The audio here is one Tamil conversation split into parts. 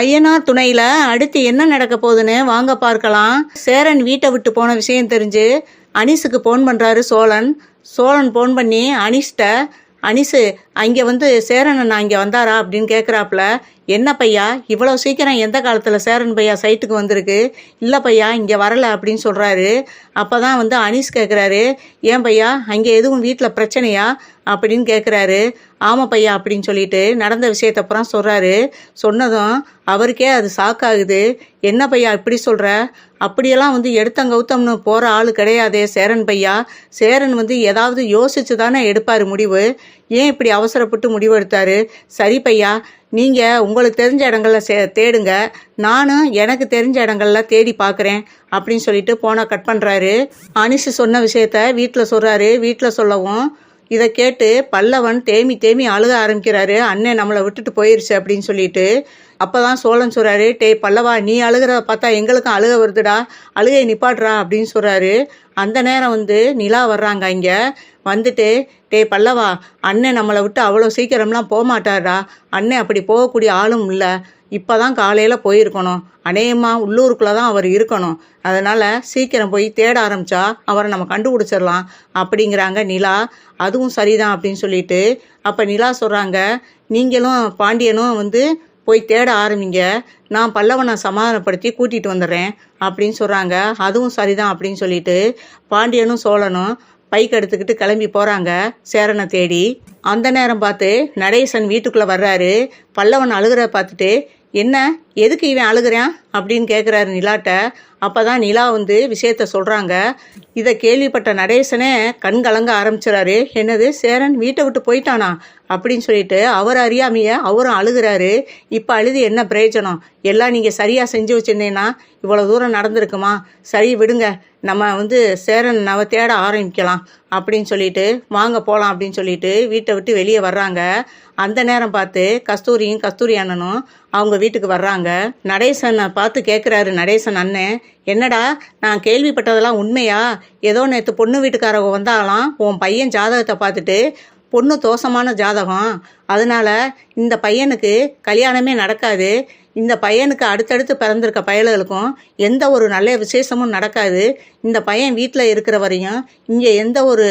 ஐயனார் துணையில அடுத்து என்ன நடக்க போகுதுன்னு வாங்க பார்க்கலாம். சேரன் வீட்டை விட்டு போன விஷயம் தெரிஞ்சு அனிஷுக்கு ஃபோன் பண்றாரு சோழன். சோழன் ஃபோன் பண்ணி அனிஷ்ட அனிஷு அங்கே வந்து சேரன் அண்ணா இங்கே வந்தாரா? அப்படின்னு கேட்குறாப்புல என்ன பையா? இவ்வளோ சீக்கிரம் எந்த காலத்தில் சேரன் பையா சைட்டுக்கு வந்திருக்கு? இல்லை பையா இங்கே வரல அப்படின்னு சொல்கிறாரு அப்போ தான் வந்து அனீஸ் கேட்குறாரு ஏன் பையா அங்கே எதுவும் வீட்டில் பிரச்சனையா? அப்படின்னு கேட்குறாரு ஆமாம் பையா அப்படின்னு சொல்லிட்டு நடந்த விஷயத்தப்புறம் சொல்கிறாரு சொன்னதும் அவருக்கே அது சாக்காகுது என்ன பையா இப்படி சொல்கிற அப்படியெல்லாம் வந்து எடுத்தங்கௌத்தம்னு போகிற ஆள் கிடையாதே சேரன் பையா. சேரன் வந்து ஏதாவது யோசிச்சு தானே எடுப்பார் முடிவு. ஏன் இப்படி அவசரப்பட்டு முடிவெடுத்தாரு? சரி பையா நீங்கள் உங்களுக்கு தெரிஞ்ச இடங்கள்ல சே தேடுங்க. நானும் எனக்கு தெரிஞ்ச இடங்கள்ல தேடி பார்க்குறேன் அப்படின்னு சொல்லிட்டு போனை கட் பண்ணுறாரு அனிஷு சொன்ன விஷயத்த வீட்டில் சொல்கிறாரு வீட்டில் சொல்லவும் இதை கேட்டு பல்லவன் தேமி தேமி அழுக ஆரம்பிக்கிறாரு. அண்ணன் நம்மளை விட்டுட்டு போயிருச்சு அப்படின்னு சொல்லிட்டு அப்பதான் சோழன் சொல்கிறாரு டேய் பல்லவா நீ அழுகிறத பார்த்தா எங்களுக்கும் அழுக வருதுடா அழுகையை நிப்பாட்றா அப்படின்னு சொல்கிறாரு அந்த நேரம் வந்து நிலா வர்றாங்க இங்கே வந்துட்டு டேய் பல்லவா அண்ணன் நம்மளை விட்டு அவ்வளோ சீக்கிரம்லாம் போகமாட்டாரா அண்ணன் அப்படி போகக்கூடிய ஆளும் இல்லை. இப்போ தான் காலையில் போயிருக்கணும். அநேகமாக உள்ளூருக்குள்ளே தான் அவர் இருக்கணும். அதனால் சீக்கிரம் போய் தேட ஆரம்பித்தா அவரை நம்ம கண்டுபிடிச்சிடலாம் அப்படிங்கிறாங்க நிலா. அதுவும் சரிதான் அப்படின்னு சொல்லிட்டு அப்போ நிலா சொல்கிறாங்க நீங்களும் பாண்டியனும் வந்து போய் தேட ஆரம்பிங்க. நான் பல்லவனை சமாதானப்படுத்தி கூட்டிகிட்டு வந்துடுறேன் அப்படின்னு சொல்கிறாங்க அதுவும் சரிதான் அப்படின்னு சொல்லிட்டு பாண்டியனும் சோழனும் பைக் எடுத்துக்கிட்டு கிளம்பி போகிறாங்க சேரனை தேடி. அந்த நேரம் பார்த்து நடேசன் வீட்டுக்குள்ளே வர்றாரு. பல்லவன் அழுகிற பார்த்துட்டு என்ன? எதுக்கு இவன் அழுகிறான் அப்படின்னு கேட்குறாரு நிலாட்ட. அப்போ தான் நிலா வந்து விஷயத்த சொல்கிறாங்க இதை கேள்விப்பட்ட நடேசனே கண் கலங்க ஆரம்பிச்சிடாரு என்னது சேரன் வீட்டை விட்டு போயிட்டானா? அப்படின்னு சொல்லிட்டு அவர் அறியாமைய அவரும் அழுகிறாரு. இப்போ அழுது என்ன பிரயோஜனம்? எல்லாம் நீங்கள் சரியாக செஞ்சு வச்சிருந்தீங்கன்னா இவ்வளோ தூரம் நடந்திருக்குமா? சரி விடுங்க. நம்ம வந்து சேரன் நவ தேட ஆரம்பிக்கலாம் அப்படின்னு சொல்லிட்டு வாங்க போகலாம் அப்படின்னு சொல்லிட்டு வீட்டை விட்டு வெளியே வர்றாங்க. அந்த நேரம் பார்த்து கஸ்தூரியும் கஸ்தூரி அண்ணனும் அவங்க வீட்டுக்கு வர்றாங்க. நடேசனை பார்த்து கேட்குறாரு நடேசன் அண்ணன் என்னடா நான் கேள்விப்பட்டதெல்லாம் உண்மையா? ஏதோ நேற்று பொண்ணு வீட்டுக்காரவங்க வந்தாலாம் உன் பையன் ஜாதகத்தை பார்த்துட்டு பொண்ணு தோஷமான ஜாதகம். அதனால இந்த பையனுக்கு கல்யாணமே நடக்காது. இந்த பையனுக்கு அடுத்தடுத்து பிறந்திருக்க பயல்களுக்கும் எந்த ஒரு நல்ல விசேஷமும் நடக்காது. இந்த பையன் வீட்டில் இருக்கிற வரையும் இங்கே எந்த ஒரு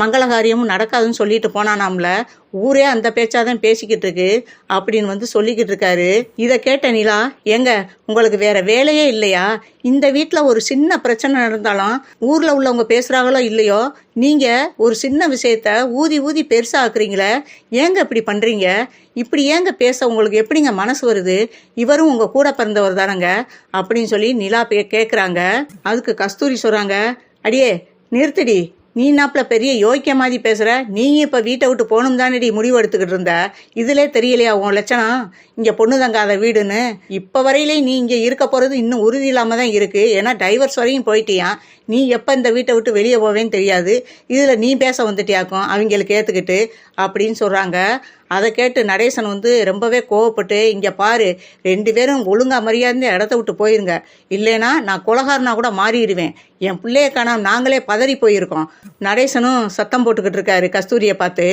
மங்களகாரியமும் நடக்காதுன்னு சொல்லிட்டு போனானாம்ல. ஊரே அந்த பேச்சாதான் பேசிக்கிட்டு இருக்கு அப்படின்னு வந்து சொல்லிக்கிட்டு இருக்காரு இதை கேட்ட நிலா ஏங்க உங்களுக்கு வேற வேலையே இல்லையா? இந்த வீட்டில் ஒரு சின்ன பிரச்சனை நடந்தாலும் ஊரில் உள்ளவங்க பேசுகிறாங்களோ இல்லையோ? நீங்கள் ஒரு சின்ன விஷயத்த ஊதி ஊதி பெருசாக்குறீங்களே ஏங்க இப்படி பண்ணுறீங்க இப்படி ஏங்க பேச உங்களுக்கு எப்படிங்க மனசு வருது? இவரும் உங்கள் கூட பிறந்தவர் தானங்க? அப்படின்னு சொல்லி நிலா பே கேட்குறாங்க அதுக்கு கஸ்தூரி சொல்கிறாங்க அடியே நிறுத்தடி. நீ நாப்பில் பெரிய யோக்கிய மாதிரி பேசுகிற நீ இப்போ வீட்டை விட்டு போகணும் தானடி முடிவு எடுத்துக்கிட்டு இருந்த? இதிலே தெரியலையா உன் லட்சணம்? இங்கே பொண்ணு தங்காத வீடுன்னு? இப்போ வரையிலே நீ இங்கே இருக்க போகிறது இன்னும் உறுதி இல்லாமல் தான் இருக்குது ஏன்னா டைவர்ஸ் வரையும் போயிட்டியா? நீ எப்போ இந்த வீட்டை விட்டு வெளியே போவேன்னு தெரியாது. இதில் நீ பேச வந்துட்டியாக்கும்? அவங்களுக்கு ஏற்றுக்கிட்டு அப்படின்னு சொல்கிறாங்க அதை கேட்டு நடேசன் வந்து ரொம்பவே கோவப்பட்டு இங்கே பாரு ரெண்டு பேரும் ஒழுங்கா மரியாதை இடத்த விட்டு போயிருங்க. இல்லைனா நான் குலகாரனா கூட மாறிடுவேன். என் பிள்ளைய காணாம நாங்களே பதறி போயிருக்கோம். நடேசனும் சத்தம் போட்டுக்கிட்டு இருக்காரு கஸ்தூரியை பார்த்து.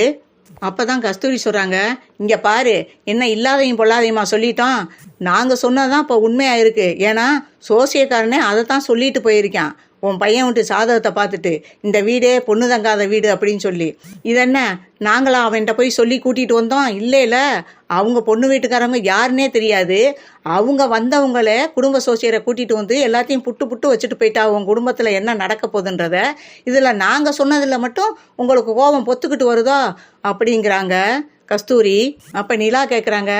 அப்பதான் கஸ்தூரி சொல்கிறாங்க இங்கே பாரு என்ன இல்லாதையும் பொல்லாதையுமா சொல்லிட்டோம் நாங்கள் சொன்னதான் இப்போ உண்மையாக இருக்குது ஏன்னா சோசியக்காரனே அதை தான் சொல்லிட்டு போயிருக்கான். உன் பையன் விட்டு சாதகத்தை பார்த்துட்டு இந்த வீடே பொண்ணு தங்காத வீடு அப்படின்னு சொல்லி. இதென்ன நாங்களா அவன்கிட்ட போய் சொல்லி கூட்டிட்டு வந்தோம்? இல்லைல அவங்க பொண்ணு வீட்டுக்காரவங்க யாருன்னே தெரியாது. அவங்க வந்தவங்கள குடும்ப சோசியரை கூட்டிட்டு வந்து எல்லாத்தையும் புட்டு புட்டு வச்சுட்டு போயிட்டா அவங்க குடும்பத்தில் என்ன நடக்க போகுதுன்றத. இதில் நாங்கள் சொன்னதில் மட்டும் உங்களுக்கு கோபம் பொத்துக்கிட்டு வருதோ? அப்படிங்கிறாங்க கஸ்தூரி. அப்போ நிலா கேட்குறாங்க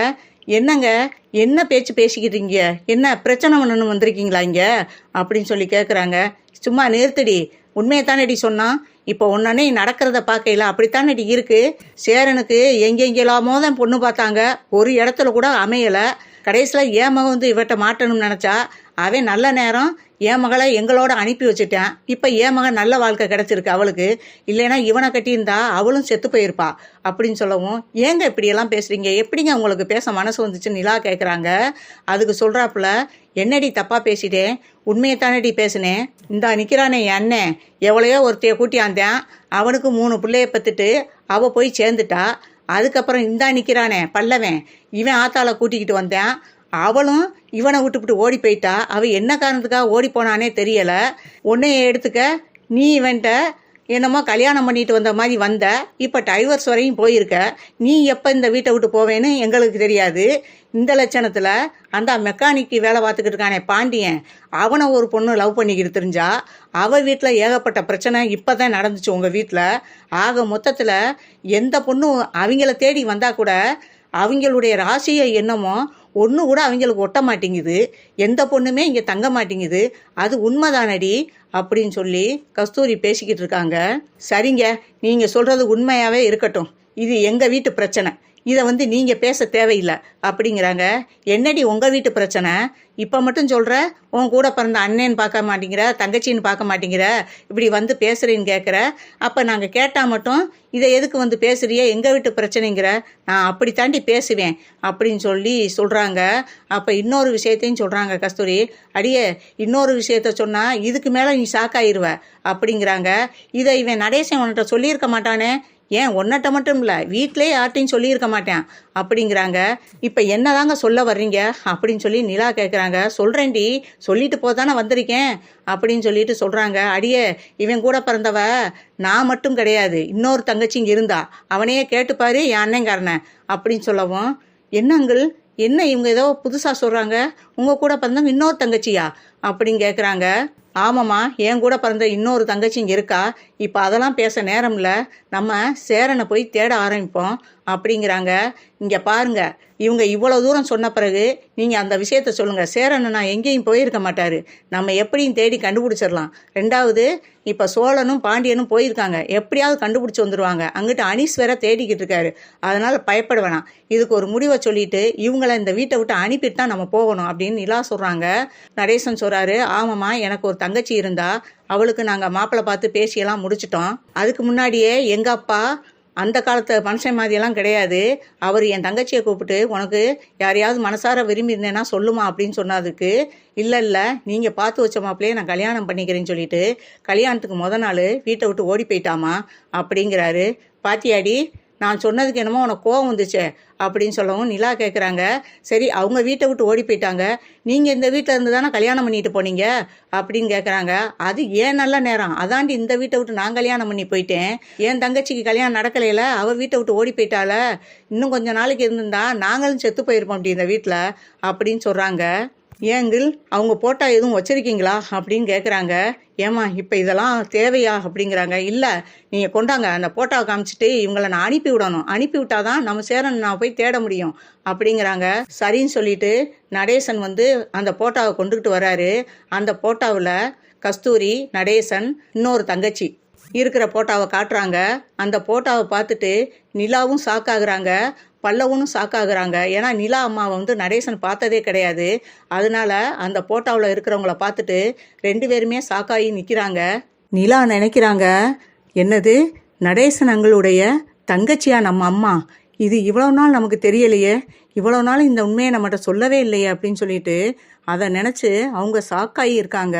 என்னங்க? என்ன பேச்சு பேசிக்கிட்டீங்க? என்ன பிரச்சனை பண்ணணும் வந்திருக்கீங்களா இங்கே? அப்படின்னு சொல்லி கேட்குறாங்க சும்மா நிறுத்தடி. உண்மையை தானடி சொன்னான். இப்போ உன்னே நடக்கிறத பார்க்கையில அப்படித்தானடி இருக்கு? சேரனுக்கு எங்கெங்கெல்லாமோ தான் பொண்ணு பார்த்தாங்க. ஒரு இடத்துல கூட அமையலை. கடைசியில் ஏன் மகன் வந்து இவட்ட மாட்டணும்னு நினச்சா அவன் நல்ல நேரம் என் மகளை எங்களோட அனுப்பி வச்சுட்டேன். இப்போ என் மகன் நல்ல வாழ்க்கை கிடச்சிருக்கு அவளுக்கு. இல்லைன்னா இவனை கட்டியிருந்தா அவளும் செத்து போயிருப்பா அப்படின்னு சொல்லவும் ஏங்க இப்படியெல்லாம் பேசுறீங்க? எப்படிங்க உங்களுக்கு பேச மனசு வந்துச்சு நிலா கேட்குறாங்க அதுக்கு சொல்கிறாப்புல என்னடி தப்பாக பேசிட்டேன் உண்மையை தானடி பேசினேன் இந்தா நிற்கிறானே என் அண்ணன். எவ்வளையோ ஒருத்தைய கூட்டியாந்தேன் அவனுக்கு மூணு பிள்ளைய பத்துட்டு அவள் போய் சேர்ந்துட்டா. அதுக்கப்புறம் இந்தா நிற்கிறானே பல்லவன். இவன் ஆத்தால கூட்டிக்கிட்டு வந்தேன். அவளும் இவனை விட்டுப்புட்டு ஓடி போயிட்டா. அவள் என்ன காரணத்துக்காக ஓடி போனானே தெரியல. உன்னைய எடுத்துக்க நீ இவன்ட்ட என்னமோ கல்யாணம் பண்ணிட்டு வந்த மாதிரி வந்த. இப்போ டைவர்ஸ் வரையும் போயிருக்க. நீ எப்போ இந்த வீட்டை விட்டு போவேன்னு எங்களுக்கு தெரியாது. இந்த லட்சணத்தில் அந்த மெக்கானிக்கு வேலை பார்த்துக்கிட்டு இருக்கானே பாண்டியன். அவனை ஒரு பொண்ணு லவ் பண்ணிக்கிட்டு தெரிஞ்சா அவள் வீட்டில் ஏகப்பட்ட பிரச்சனை இப்போ தான் நடந்துச்சு உங்கள் வீட்டில். ஆக மொத்தத்தில் எந்த பொண்ணும் அவங்கள தேடி வந்தால் கூட அவங்களுடைய ராசியை என்னமோ ஒன்று கூட அவங்களுக்கு ஒட்ட மாட்டேங்குது. எந்த பொண்ணுமே இங்கே தங்க மாட்டேங்குது. அது உண்மைதானடி? அப்படின்னு சொல்லி கஸ்தூரி பேசிக்கிட்டு இருக்காங்க. சரிங்க நீங்கள் சொல்கிறது உண்மையாகவே இருக்கட்டும். இது எங்கள் வீட்டு பிரச்சனை. இதை வந்து நீங்கள் பேச தேவையில்லை. அப்படிங்கிறாங்க. என்னடி உங்கள் வீட்டு பிரச்சனை? இப்போ மட்டும் சொல்கிற உன் கூட பிறந்த அண்ணேன்னு பார்க்க மாட்டேங்கிற தங்கச்சின்னு பார்க்க மாட்டேங்கிற இப்படி வந்து பேசுகிறேன்னு கேட்குற அப்போ நாங்கள் கேட்டால் மட்டும் இதை எதுக்கு வந்து பேசுகிறியே எங்கள் வீட்டு பிரச்சனைங்கிற? நான் அப்படி தாண்டி பேசுவேன் அப்படின்னு சொல்லி சொல்கிறாங்க அப்போ இன்னொரு விஷயத்தையும் சொல்கிறாங்க கஸ்தூரி. அடியே இன்னொரு விஷயத்த சொன்னால் இதுக்கு மேலே நீ ஷாக்காயிருவ அப்படிங்கிறாங்க. இதை இவன் நடேசன் உன்கிட்ட சொல்லியிருக்க மாட்டானே ஏன் ஒன்னட்ட மட்டும் இல்லை வீட்டிலே யார்ட்டையும் சொல்லியிருக்க மாட்டேன். அப்படிங்கிறாங்க. இப்போ என்னதாங்க சொல்ல வர்றீங்க? அப்படின்னு சொல்லி நிலா கேட்குறாங்க சொல்கிறேன்டி சொல்லிட்டு போதானே வந்திருக்கேன் அப்படின்னு சொல்லிட்டு சொல்கிறாங்க அடியே இவன் கூட பிறந்தவ நான் மட்டும் கிடையாது இன்னொரு தங்கச்சி இங்கே இருந்தா அவனையே கேட்டுப்பாரு என் அண்ணங்காரனை அப்படின்னு சொல்லவும் என்னங்கள் என்ன இவங்க ஏதோ புதுசாக சொல்கிறாங்க உங்கள் கூட பிறந்தவங்க இன்னொரு தங்கச்சியா? அப்படின்னு கேட்குறாங்க ஆமாம்மா என் கூட பிறந்த இன்னொரு தங்கச்சி இங்கே இருக்கா. இப்போ அதெல்லாம் பேச நேரம் நம்ம சேரனை போய் தேட ஆரம்பிப்போம். அப்படிங்கிறாங்க. இங்கே பாருங்க இவங்க இவ்வளோ தூரம் சொன்ன பிறகு நீங்கள் அந்த விஷயத்த சொல்லுங்கள் சேரனை நான் எங்கேயும் போயிருக்க மாட்டார். நம்ம எப்படியும் தேடி கண்டுபிடிச்சிடலாம். ரெண்டாவது இப்போ சோழனும் பாண்டியனும் போயிருக்காங்க. எப்படியாவது கண்டுபிடிச்சி வந்துடுவாங்க அங்கிட்டு அனீஸ் வேற தேடிக்கிட்டு இருக்காரு. அதனால் பயப்பட வேணாம். இதுக்கு ஒரு முடிவை சொல்லிட்டு இவங்களை இந்த வீட்டை விட்டு அனுப்பிட்டு தான் நம்ம போகணும் அப்படின்னு நிலா சொல்கிறாங்க நடேசன் சொல்கிறாரு ஆமாம்மா எனக்கு ஒரு தங்கச்சி இருந்தா அவளுக்கு நாங்கள் மாப்பிள்ளை பார்த்து பேசியெல்லாம் முடிச்சிட்டோம். அதுக்கு முன்னாடியே எங்கள் அப்பா அந்த காலத்து மனுஷன் மாதிரியெல்லாம் கிடையாது. அவர் என் தங்கச்சியை கூப்பிட்டு உனக்கு யாரையாவது மனசார விரும்பி இருந்தேன்னா சொல்லுமா அப்படின்னு சொன்னதுக்கு இல்லை இல்லை நீங்கள் பார்த்து வச்ச மாப்பிள்ளையே நான் கல்யாணம் பண்ணிக்கிறேன்னு சொல்லிட்டு கல்யாணத்துக்கு முத நாள் வீட்டை விட்டு ஓடி போயிட்டாமா? அப்படிங்கிறாரு. பாத்தியாடி நான் சொன்னதுக்கு என்னமோ உனக்கு கோவம் வந்துச்சே அப்படின்னு சொல்லவும் நிலா கேட்குறாங்க சரி அவங்க வீட்டை விட்டு ஓடி போயிட்டாங்க. நீங்கள் இந்த வீட்டில் இருந்து தானே கல்யாணம் பண்ணிட்டு போனீங்க? அப்படின்னு கேட்குறாங்க அது ஏன் நல்ல நேரம்? அதாண்டி இந்த வீட்டை விட்டு நான் கல்யாணம் பண்ணி போயிட்டேன். என் தங்கச்சிக்கு கல்யாணம் நடக்கலையில அவள் வீட்டை விட்டு ஓடி போயிட்டால இன்னும் கொஞ்ச நாளைக்கு இருந்திருந்தா நாங்களும் செத்து போயிருப்போம் அப்படி இந்த வீட்டில் அப்படின்னு சொல்கிறாங்க ஏங்கில் அவங்க போட்டால் எதுவும் வச்சிருக்கீங்களா? அப்படின்னு கேட்குறாங்க ஏமா இப்போ இதெல்லாம் தேவையா? அப்படிங்கிறாங்க. இல்லை நீங்கள் கொண்டாங்க. அந்த போட்டோவை காமிச்சிட்டு இவங்களை நான் அனுப்பி விடணும். அனுப்பி விட்டாதான் நம்ம சேரன் நான் போய் தேட முடியும். அப்படிங்கிறாங்க. சரின்னு சொல்லிட்டு நடேசன் வந்து அந்த போட்டோவை கொண்டுக்கிட்டு வராரு. அந்த போட்டோவில் கஸ்தூரி நடேசன் இன்னொரு தங்கச்சி இருக்கிற போட்டோவை காட்டுறாங்க. அந்த போட்டோவை பார்த்துட்டு நிலாவும் ஷாக்காகுறாங்க பல்லவனும் சாக்காகிறாங்க. ஏன்னா நிலா அம்மாவை வந்து நடேசன் பார்த்ததே கிடையாது. அதனால அந்த போட்டோவில் இருக்கிறவங்கள பார்த்துட்டு ரெண்டு பேருமே சாக்காகி நிற்கிறாங்க நிலா நினைக்கிறாங்க என்னது? நடேசன் அங்களுடைய தங்கச்சியா நம்ம அம்மா? இது இவ்வளோ நாள் நமக்கு தெரியலையே. இவ்வளோ நாள் இந்த உண்மையை நம்மகிட்ட சொல்லவே இல்லையே அப்படின்னு சொல்லிட்டு அதை நினச்சி அவங்க சாக்காகி இருக்காங்க.